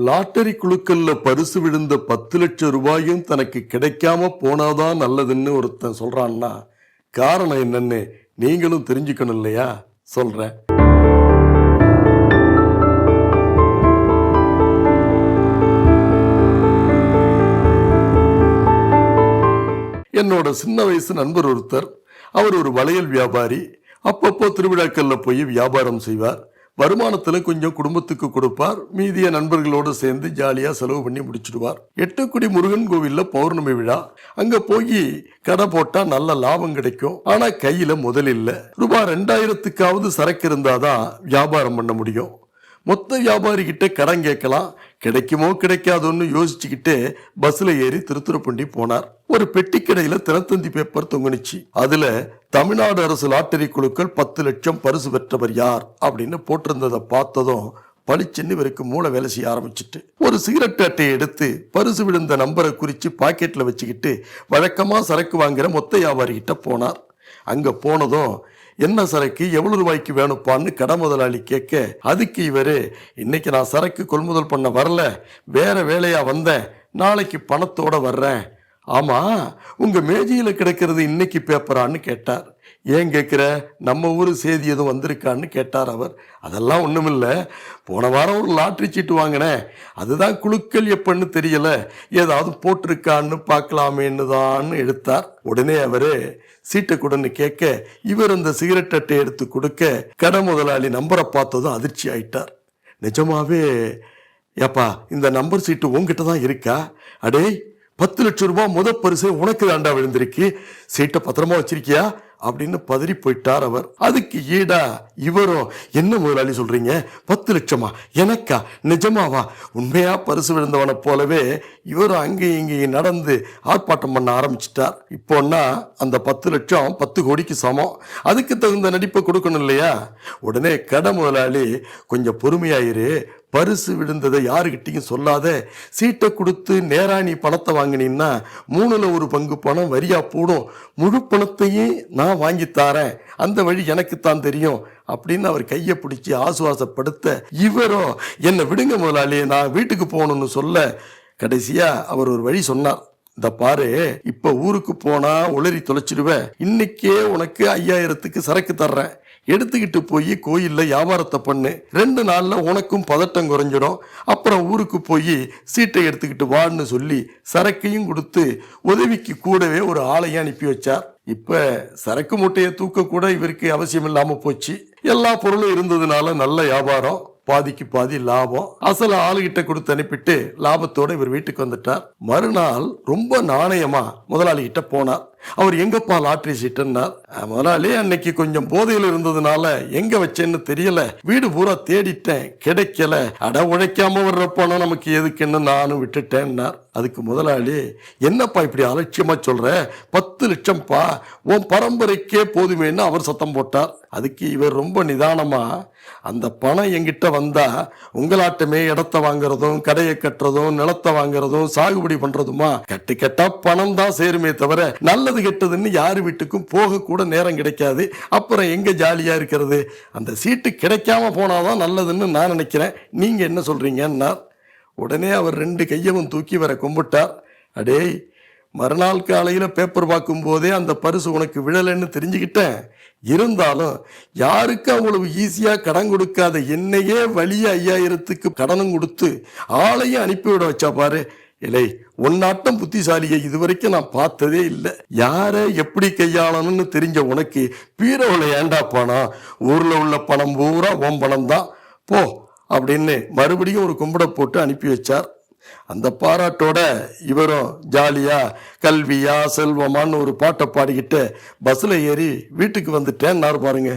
Lottery குழுக்கள்ல பரிசு விழுந்த பத்து லட்சம் ரூபாயும் தனக்கு கிடைக்காம போனாதான் நல்லதுன்னு ஒருத்தன் சொல்றான்னா காரணம் என்னன்னு நீங்களும் தெரிஞ்சுக்கணும் இல்லையா? சொல்றேன். என்னோட சின்ன வயசு நண்பர் ஒருத்தர் அவர் ஒரு வளையல் வியாபாரி. அப்பப்போ திருவிழாக்கள்ல போய் வியாபாரம் செய்வார். வருமானத்தில் கொஞ்சம் குடும்பத்துக்கு கொடுப்பார். மீதிய நண்பர்களோடு சேர்ந்து ஜாலியாக செலவு பண்ணி முடிச்சிடுவார். எட்டுக்குடி முருகன் கோவிலில் பௌர்ணமி விழா. அங்கே போய் கடை போட்டால் நல்ல லாபம் கிடைக்கும். ஆனால் கையில் முதல் இல்லை. ரூபாய் ரெண்டாயிரத்துக்காவது சரக்கு இருந்தாதான் வியாபாரம் பண்ண முடியும். மொத்த வியாபாரிகிட்ட கடன் கேட்கலாம். கிடைக்குமோ கிடைக்காதோன்னு யோசிச்சுக்கிட்டு பஸ்ல ஏறி திருத்துறப்பண்டி போனார். ஒரு பெட்டி கடையில தினத்தந்தி பேப்பர் தொங்குனுச்சு. அதுல தமிழ்நாடு அரசு லாட்டரி குழுக்கள் பத்து லட்சம் பரிசு பெற்றவர் யார் அப்படின்னு போட்டிருந்ததை பார்த்ததும் பளிச்சென்னு இவருக்கு மூளை வேலை செய்ய ஆரம்பிச்சிட்டு. ஒரு சிகரெட் அட்டையை எடுத்து பரிசு விழுந்த நம்பரை குறித்து பாக்கெட்டில் வச்சுக்கிட்டு வழக்கமாக சரக்கு வாங்குகிற மொத்த வியாபாரி கிட்ட போனார். அங்கே போனதும் என்ன சரக்கு எவ்வளவு ரூபாய்க்கு வேணுப்பான்னு கடை முதலாளி கேட்க அதுக்கு இவரு இன்னைக்கு நான் சரக்கு கொள்முதல் பண்ண வரல வேற வேலையா வந்தேன் நாளைக்கு பணத்தோட வர்றேன் ஆமாம் உங்கள் மேஜையில் கிடக்கிறது இன்னைக்கு பேப்பரான்னு கேட்டார். ஏன் கேட்குற? நம்ம ஊர் செய்தி எதுவும் வந்திருக்கான்னு கேட்டார் அவர். அதெல்லாம் ஒண்ணுமில்ல. போன வாரம் ஒரு லாட்ரி சீட்டு வாங்கினேன். அதுதான் குழுக்கள் எப்பன்னு தெரியலை. ஏதாவது போட்டிருக்கான்னு பார்க்கலாமேன்னு தான் எடுத்தார். உடனே அவர் சீட்டை கொடுன்னு கேட்க இவர் அந்த சிகரெட் அட்டை எடுத்து கொடுக்க கடை முதலாளி நம்பரை பார்த்ததும் அதிர்ச்சி ஆயிட்டார். நிஜமாவே ஏப்பா இந்த நம்பர் சீட்டு உங்ககிட்ட தான் இருக்கா? அடே பத்து லட்சம் ரூபாய் முத பரிசு உனக்கு தாண்டா விழுந்திருக்கு. சீட்டை பத்திரமா வச்சிருக்கியா? அப்படின்னு பதறி போயிட்டார் அவர். அதுக்கு ஈடா இவரும் என்ன முதலாளி சொல்றீங்க? பத்து லட்சமா? எனக்கா? நிஜமாவா? உண்மையா பரிசு விழுந்தவனை போலவே இவரும் அங்கேயும் இங்கேயும் நடந்து ஆர்ப்பாட்டம் பண்ண ஆரம்பிச்சிட்டார். இப்போன்னா அந்த பத்து லட்சம் பத்து கோடிக்கு சமம். அதுக்கு தகுந்த நடிப்பை கொடுக்கணும் இல்லையா? உடனே கடை முதலாளி கொஞ்சம் பொறுமையாயிரு. பரிசு விழுந்ததை யாருக்கிட்டையும் சொல்லாத சீட்டை கொடுத்து நேரா நீ பணத்தை வாங்கினீன்னா மூணுல ஒரு பங்கு பணம் வரியா போடும். முழு பணத்தையும் நான் வாங்கி தரேன். அந்த வழி எனக்குத்தான் தெரியும் அப்படின்னு அவர் கையை பிடிச்சி ஆசுவாசப்படுத்த இவரோ என்னை விடுங்க முதலாளி நான் வீட்டுக்கு போகணும்னு சொல்ல. கடைசியா அவர் ஒரு வழி சொன்னார். இந்த பாரு இப்ப ஊருக்கு போனா உளறி தொலைச்சிடுவேன். இன்னைக்கே உனக்கு ஐயாயிரத்துக்கு சரக்கு தர்றேன். எடுத்துக்கிட்டு போய் கோயிலில் வியாபாரத்தை பண்ணு. ரெண்டு நாளில் உனக்கும் பதட்டம் குறைஞ்சிடும். அப்புறம் ஊருக்கு போய் சீட்டை எடுத்துக்கிட்டு வான்னு சொல்லி சரக்கையும் கொடுத்து உதவிக்கு கூடவே ஒரு ஆளையும் அனுப்பி வச்சார். இப்போ சரக்கு மூட்டையை தூக்க கூட இவருக்கு அவசியம் இல்லாமல் போச்சு. எல்லா பொருளும் இருந்ததுனால நல்ல வியாபாரம் பாதிக்கு பாதி லாபம். அசல ஆளுகிட்ட கொடுத்து அனுப்பிட்டு லாபத்தோட இவர் வீட்டுக்கு வந்துட்டார். மறுநாள் ரொம்ப நாணயமா முதலாளிகிட்ட போனார். அவர் எங்கப்பா லாட்ரி சீட்டுன்னார் முதலாளி அன்னைக்கு கொஞ்சம் போதையில் இருந்ததுனால எங்க வச்சேன்னு தெரியல. வீடு பூரா தேடிட்டேன் கிடைக்கல. அட உழைக்காம வர்ற பணம் நமக்கு எதுக்குன்னு நானும் விட்டுட்டேன்னார் அதுக்கு முதலாளி என்னப்பா இப்படி அலட்சியமா சொல்ற? பத்து லட்சம்ப்பா உன் பரம்பரைக்கே போதுமேன்னு அவர் சத்தம் போட்டார். அதுக்கு இவர் ரொம்ப நிதானமா அந்த பணம் என்கிட்ட வந்தா உங்களாட்டமே இடத்த வாங்குறதும் கடையை கட்டுறதும் நிலத்தை வாங்குறதும் சாகுபடி பண்றதுமா? கட்டு கட்டா பணம் தான் சேருமே தவிர நல்லது கெட்டதுன்னு யார் வீட்டுக்கும் போகக்கூட நேரம் கிடைக்காது. அப்புறம் எங்கே ஜாலியாக இருக்கிறது? அந்த சீட்டு கிடைக்காம போனாதான் நல்லதுன்னு நான் நினைக்கிறேன். நீங்கள் என்ன சொல்கிறீங்கன்னார் உடனே அவர் ரெண்டு கையவும் தூக்கி வர கும்பிட்டார். அடேய் மறுநாள் காலையில் பேப்பர் பார்க்கும் போதே அந்த பரிசு உனக்கு விழலைன்னு தெரிஞ்சுக்கிட்டேன். இருந்தாலும் யாருக்கு அவ்வளவு ஈஸியாக கடன் கொடுக்காத என்னையே வழிய ஐயாயிரத்துக்கு கடனும் கொடுத்து ஆளையும் அனுப்பிவிட வச்சா பாரு. இலை உன்னாட்டம் புத்திசாலியை இதுவரைக்கும் நான் பார்த்ததே இல்லை. யாரை எப்படி கையாளணும்னு தெரிஞ்ச உனக்கு பீரோவில் ஏண்டா பணம்? ஊரில் உள்ள பணம் பூரா ஓம் பணம் தான் போ அப்படின்னு மறுபடியும் ஒரு கும்பிட போட்டு அனுப்பி வச்சார். அந்த பாராட்டோட இவரும் ஜாலியா கல்வியா செல்வமான்னு ஒரு பாட்டை பாடிக்கிட்டு பஸ்ல ஏறி வீட்டுக்கு வந்துட்டேன்னாரு பாருங்க.